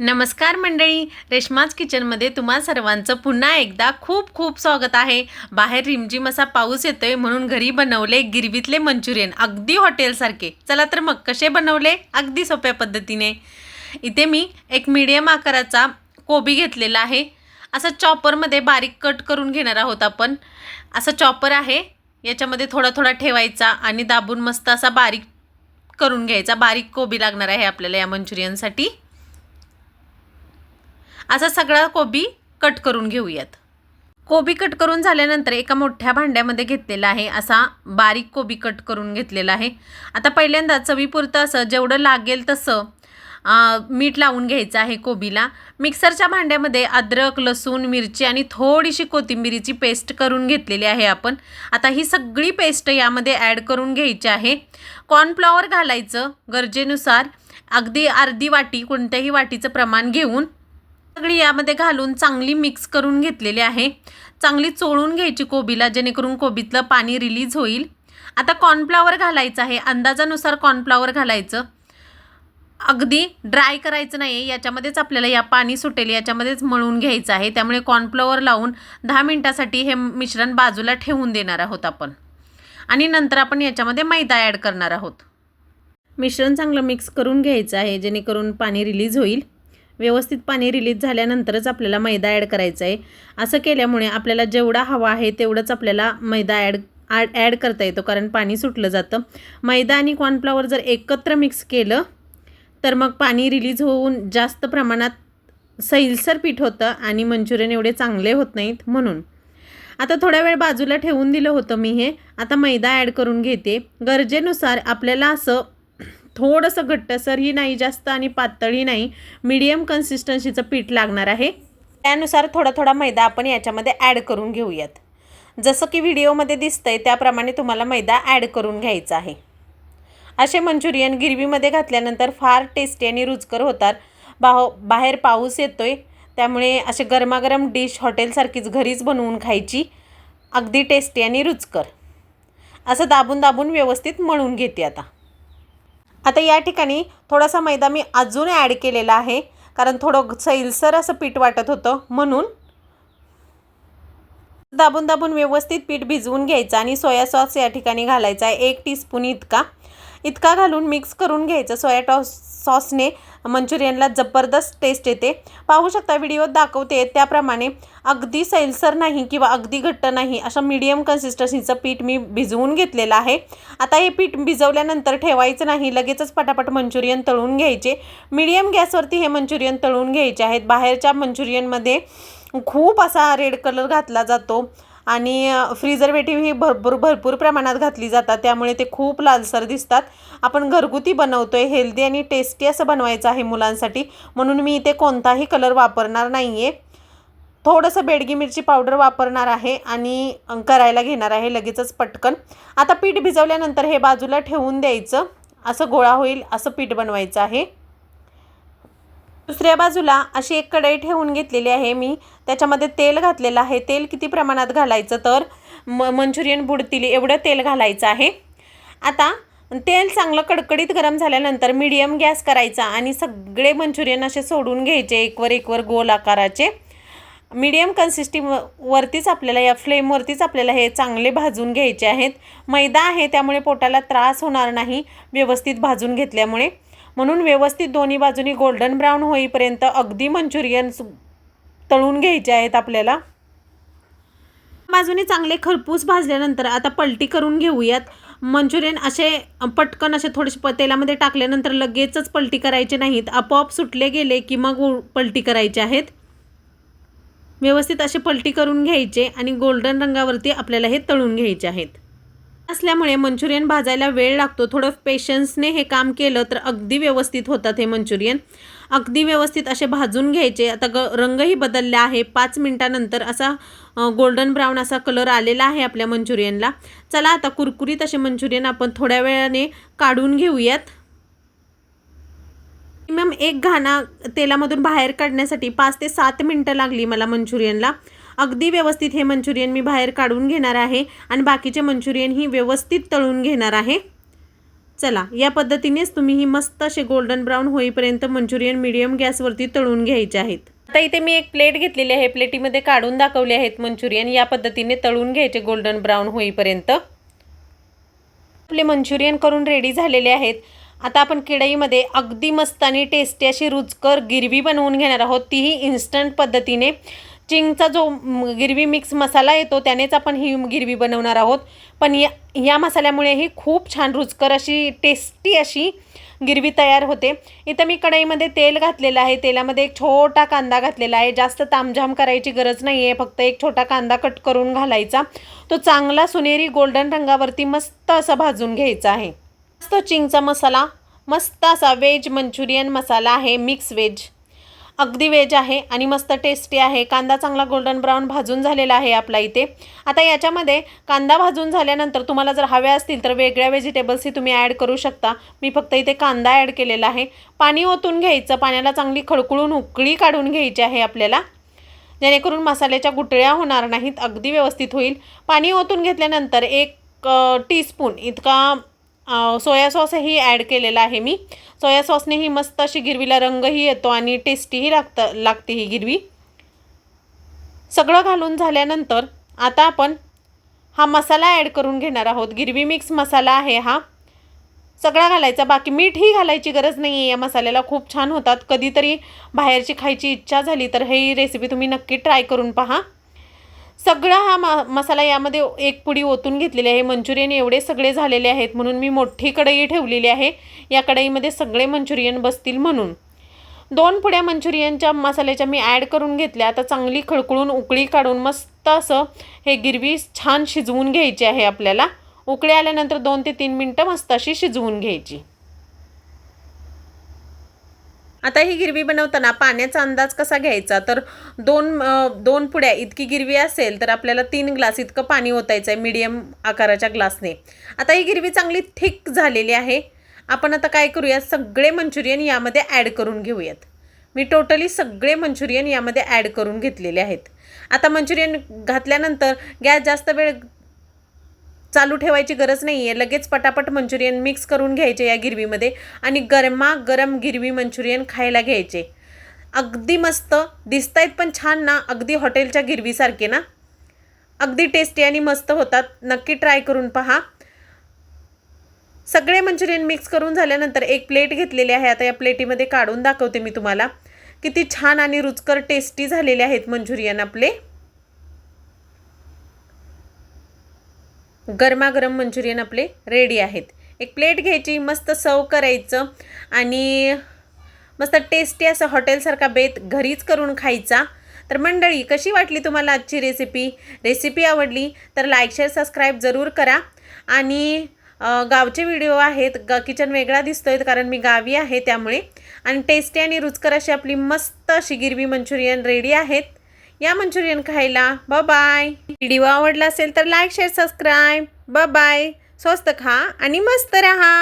नमस्कार मंडळी रेश्माज किचनमध्ये तुम्हा सर्वांचं पुन्हा एकदा खूप खूप स्वागत आहे. बाहेर रिमझिम असा पाऊस येतोय म्हणून घरी बनवले गिरवीतले मंचुरियन अगदी हॉटेलसारखे. चला तर मग कसे बनवले? अगदी सोप्या पद्धतीने. इथे मी एक मीडियम आकाराचा कोबी घेतलेला आहे. असं चॉपरमध्ये बारीक कट करून घेणार आहोत आपण. असं चॉपर आहे. याच्यामध्ये थोडा थोडा ठेवायचा आणि दाबून मस्त असा बारीक करून घ्यायचा. बारीक कोबी लागणार आहे आपल्याला या मंचुरियनसाठी. असा सगळा कोबी कट करून घेऊयात. कोबी कट करून झाल्यानंतर एका मोठ्या भांड्यामध्ये घेतलेला आहे असा बारीक कोबी कट करून घेतलेला आहे. आता पहिल्यांदा चवीपुरतं असं जेवढं लागेल तसं मीठ लावून घ्यायचं आहे कोबीला. मिक्सरच्या भांड्यामध्ये अद्रक लसूण मिरची आणि थोडीशी कोथिंबिरीची पेस्ट करून घेतलेली आहे आपण. आता ही सगळी पेस्ट यामध्ये ॲड करून घ्यायची आहे. कॉर्नफ्लॉवर घालायचं गरजेनुसार. अगदी अर्धी वाटी कोणत्याही वाटीचं प्रमाण घेऊन सगळी यामध्ये घालून चांगली मिक्स करून घेतलेली आहे. चांगली चोळून घ्यायची कोबीला जेणेकरून कोबीतलं पाणी रिलीज होईल. आता कॉर्नफ्लावर घालायचं आहे. अंदाजानुसार कॉर्नफ्लावर घालायचं. अगदी ड्राय करायचं नाही आहे याच्यामध्येच आपल्याला या पाणी सुटेल. याच्यामध्येच मळून घ्यायचं आहे. त्यामुळे कॉर्नफ्लॉवर लावून दहा मिनटासाठी हे मिश्रण बाजूला ठेवून देणार आहोत आपण. आणि नंतर आपण याच्यामध्ये मैदा ॲड करणार आहोत. मिश्रण चांगलं मिक्स करून घ्यायचं आहे. जेणेकरून पाणी रिलीज होईल. व्यवस्थित पाणी रिलीज झाल्यानंतरच आपल्याला मैदा ॲड करायचा आहे. असं केल्यामुळे आपल्याला जेवढा हवा आहे तेवढंच आपल्याला मैदा ॲड ॲड ॲड करता येतो. कारण पाणी सुटलं जातं. मैदा आणि कॉर्नफ्लॉवर जर एकत्र मिक्स केलं तर मग पाणी रिलीज होऊन जास्त प्रमाणात सैलसर पीठ होतं आणि मंचुरियन एवढे चांगले होत नाहीत म्हणून. आता थोड्या वेळ बाजूला ठेवून दिलं होतं मी हे. आता मैदा ॲड करून घेते. गरजेनुसार आपल्याला असं थोडंसं घट्टसरही नाही जास्त आणि पातळही नाही. मीडियम कन्सिस्टन्सीचं पीठ लागणार आहे. त्यानुसार थोडा थोडा मैदा आपण याच्यामध्ये ॲड करून घेऊयात. जसं की व्हिडिओमध्ये दिसतंय त्याप्रमाणे तुम्हाला मैदा ॲड करून घ्यायचा आहे. असे मंचुरियन गिरवीमध्ये घातल्यानंतर फार टेस्टी आणि रुचकर होतात. बाहो बाहेर पाऊस येतोय त्यामुळे असे गरमागरम डिश हॉटेलसारखीच घरीच बनवून खायची अगदी टेस्टी आणि रुचकर. असं दाबून दाबून व्यवस्थित मळून घेते आता. आता या ठिकाणी थोडासा मैदा मी अजून ॲड केलेला आहे कारण थोडं सैलसर असं पीठ वाटत होतं म्हणून. दाबून दाबून व्यवस्थित पीठ भिजवून घ्यायचं आणि सोया सॉस या ठिकाणी घालायचा आहे एक टीस्पून इतका. इतका घालून मिक्स करून घ्यायचं सोया टॉस सॉसने मंचुरियनला जबरदस्त टेस्ट येते. पाहू शकता व्हिडिओत दाखवते. त्याप्रमाणे अगदी सैलसर नाही किंवा अगदी घट्ट नाही अशा मीडियम कन्सिस्टन्सीचं पीठ मी भिजवून घेतलेलं आहे. आता हे पीठ भिजवल्यानंतर ठेवायचं नाही. लगेचच पटापट मंचुरियन तळून घ्यायचे. मीडियम गॅसवरती हे मंचुरियन तळून घ्यायचे आहेत. बाहेरच्या मंचुरियनमध्ये खूप असा रेड कलर घातला जातो. आणि फ्रिझर्वेटिव्ह ही भरपूर भरपूर प्रमाणात घातली जातात. त्यामुळे ते खूप लालसर दिसतात. आपण घरगुती बनवतो आहे हेल्दी आणि टेस्टी असं बनवायचं आहे मुलांसाठी. म्हणून मी इथे कोणताही कलर वापरणार नाही आहे थोडंसं बेडगी मिरची पावडर वापरणार आहे आणि करायला घेणार आहे लगेचच पटकन. आता पीठ भिजवल्यानंतर हे बाजूला ठेवून द्यायचं. असं गोळा होईल असं पीठ बनवायचं आहे. दुसऱ्या बाजूला अशी एक कढई ठेवून घेतलेली आहे मी. त्याच्यामध्ये तेल घातलेलं आहे. तेल किती प्रमाणात घालायचं तर? म मंचुरियन बुडतील एवढं तेल घालायचं आहे. आता तेल चांगलं कडकडीत गरम झाल्यानंतर मीडियम गॅस करायचा आणि सगळे मंचुरियन असे सोडून घ्यायचे एकवर एकवर गोल आकाराचे. मीडियम कन्सिस्टी वरतीच आपल्याला या फ्लेमवरतीच आपल्याला हे चांगले भाजून घ्यायचे आहेत. मैदा आहे त्यामुळे पोटाला त्रास होणार नाही व्यवस्थित भाजून घेतल्यामुळे. म्हणून व्यवस्थित दोन्ही बाजूनी गोल्डन ब्राऊन होईपर्यंत अगदी मंचुरियन तळून घ्यायचे आहेत आपल्याला. बाजूने चांगले खरपूस भाजल्यानंतर आता पलटी करून घेऊयात. मंचुरियन असे पटकन असे थोडेसे प तेलामध्ये टाकल्यानंतर लगेचच पलटी करायचे नाहीत. आपोआप सुटले गेले की मग पलटी करायचे आहेत. व्यवस्थित असे पलटी करून घ्यायचे आणि गोल्डन रंगावरती आपल्याला हे तळून घ्यायचे आहेत. असल्यामुळे मंचुरियन भाजायला वेळ लागतो. थोडं पेशन्सने हे काम केलं तर अगदी व्यवस्थित होतात हे मंचुरियन. अगदी व्यवस्थित असे भाजून घ्यायचे. आता ग रंगही बदलला आहे. पाच मिनटानंतर असा गोल्डन ब्राऊन असा कलर आलेला आहे आपल्या मंचुरियनला. चला आता कुरकुरीत असे मंचुरियन आपण थोड्या वेळाने काढून घेऊयात. मॅम एक घाणा तेलामधून बाहेर काढण्यासाठी पाच ते सात मिनटं लागली मला मंचुरियनला. अगदी व्यवस्थित हे मंचुरियन मी बाहेर काढून घेणार आहे आणि बाकीचे मंचुरियन ही व्यवस्थित तळून घेणार आहे. चला या पद्धतीनेच तुम्ही ही मस्त असे गोल्डन ब्राऊन होईपर्यंत मंचुरियन मीडियम गॅसवरती तळून घ्यायचे आहेत. आता इथे मी एक प्लेट घेतलेली आहे. प्लेटीमध्ये काढून दाखवले आहेत मंचुरियन. या पद्धतीने तळून घ्यायचे गोल्डन ब्राऊन होईपर्यंत. आपले मंचुरियन करून रेडी झालेले आहेत. आता आपण कढईमध्ये अगदी मस्त आणि टेस्टी अशी रुचकर गिरवी बनवून घेणार आहोत. तीही इन्स्टंट पद्धतीने. चिंगचा जो गिरवी मिक्स मसाला येतो त्यानेच आपण ही गिरवी बनवणार आहोत. पण या या मसाल्यामुळेही खूप छान रुचकर अशी टेस्टी अशी गिरवी तयार होते. इथं मी कढईमध्ये तेल घातलेलं आहे. तेलामध्ये एक छोटा कांदा घातलेला आहे. जास्त तामझाम करायची गरज नाही आहे फक्त एक छोटा कांदा कट करून घालायचा. तो चांगला सुनेरी गोल्डन रंगावरती मस्त असा भाजून घ्यायचा आहे. मस्त चिंगचा मसाला मस्त असा व्हेज मंचुरियन मसाला आहे. Mix veg. अगदी व्हेज आहे आणि मस्त टेस्टी आहे. कांदा चांगला गोल्डन ब्राऊन भाजून झालेला आहे आपला इथे. आता याच्यामध्ये कांदा भाजून झाल्यानंतर तुम्हाला जर हव्या असतील तर वेगळ्या व्हेजिटेबल्सही तुम्ही ॲड करू शकता. मी फक्त इथे कांदा ॲड केलेला आहे. पाणी ओतून घ्यायचं. पाण्याला चांगली खळकुळून उकळी काढून घ्यायची आहे आपल्याला. जेणेकरून मसाल्याच्या गुटळ्या होणार नाहीत. अगदी व्यवस्थित होईल. पाणी ओतून घेतल्यानंतर एक टीस्पून इतका सोया सॉसही ॲड केलेला आहे मी. सोया सॉसनेही मस्त अशी गिरवीला रंगही येतो आणि टेस्टीही लागतं लागते ही गिरवी. सगळं घालून झाल्यानंतर आता आपण हा मसाला ॲड करून घेणार आहोत. गिरवी मिक्स मसाला आहे हा. सगळा घालायचा. बाकी मीठही घालायची गरज नाही आहे या मसाल्याला खूप छान होतात. कधीतरी बाहेरची खायची इच्छा झाली तर ही रेसिपी तुम्ही नक्की ट्राय करून पहा. सगळा हा मा मसाला यामध्ये एक पुडी ओतून घेतलेली आहे. मंचुरियन एवढे सगळे झालेले आहेत म्हणून मी मोठी कढई ठेवलेली आहे. या कढईमध्ये सगळे मंचुरियन बसतील म्हणून. दोन पुड्या मंचुरियनच्या मसाल्याच्या मी ॲड करून घेतल्या. आता चांगली खळखळून उकळी काढून मस्त असं हे गिरवी छान शिजवून घ्यायची आहे आपल्याला. उकळी आल्यानंतर दोन ते तीन मिनटं मस्त अशी शिजवून घ्यायची. आता ही गिरवी बनवताना पाण्याचा अंदाज कसा घ्यायचा? तर दोन दोन पुड्या इतकी गिरवी असेल तर आपल्याला तीन ग्लास इतकं पाणी ओतायचं आहे मीडियम आकाराच्या ग्लासने आता ही गिरवी चांगली थिक झालेली आहे. आपण आता काय करूया सगळे मंचुरियन यामध्ये ॲड करून घेऊयात. मी टोटली सगळे मंचुरियन यामध्ये ॲड करून घेतलेले आहेत. आता मंचुरियन घातल्यानंतर गॅस जास्त वेळ चालू ठेवायची गरज नाही आहे लगेच पटापट मंचुरियन मिक्स करून घ्यायचे या गिरवीमध्ये आणि गरमा गरम गिरवी मंचुरियन खायला घ्यायचे. अगदी मस्त दिसत आहेत पण छान ना अगदी हॉटेलच्या गिरवीसारखे ना? अगदी टेस्टी आणि मस्त होतात. नक्की ट्राय करून पहा. सगळे मंचुरियन मिक्स करून झाल्यानंतर एक प्लेट घेतलेली आहे. आता या प्लेटीमध्ये काढून दाखवते मी तुम्हाला. किती छान आणि रुचकर टेस्टी झालेले आहेत मंचुरियन आपले. गरमागरम मंचुरियन आपले रेडी आहेत. एक प्लेट घ्यायची मस्त सर्व करायचं आणि मस्त टेस्टी असं हॉटेलसारखा बेत घरीच करून खायचा. तर मंडळी कशी वाटली तुम्हाला आजची रेसिपी रेसिपी आवडली तर लाईक शेअर सबस्क्राईब जरूर करा. आणि गावचे व्हिडिओ आहेत ग किचन वेगळा दिसतो आहे कारण मी गावी आहे त्यामुळे. आणि टेस्टी आणि रुचकर अशी आपली मस्त अशी गिरवी मंचुरियन रेडी आहेत. या मंचुरियन खायला. ब बाय व्हिडिओ आवडला असेल तर लाईक शेअर सबस्क्राईब ब बाय स्वस्त खा आणि मस्त रहा.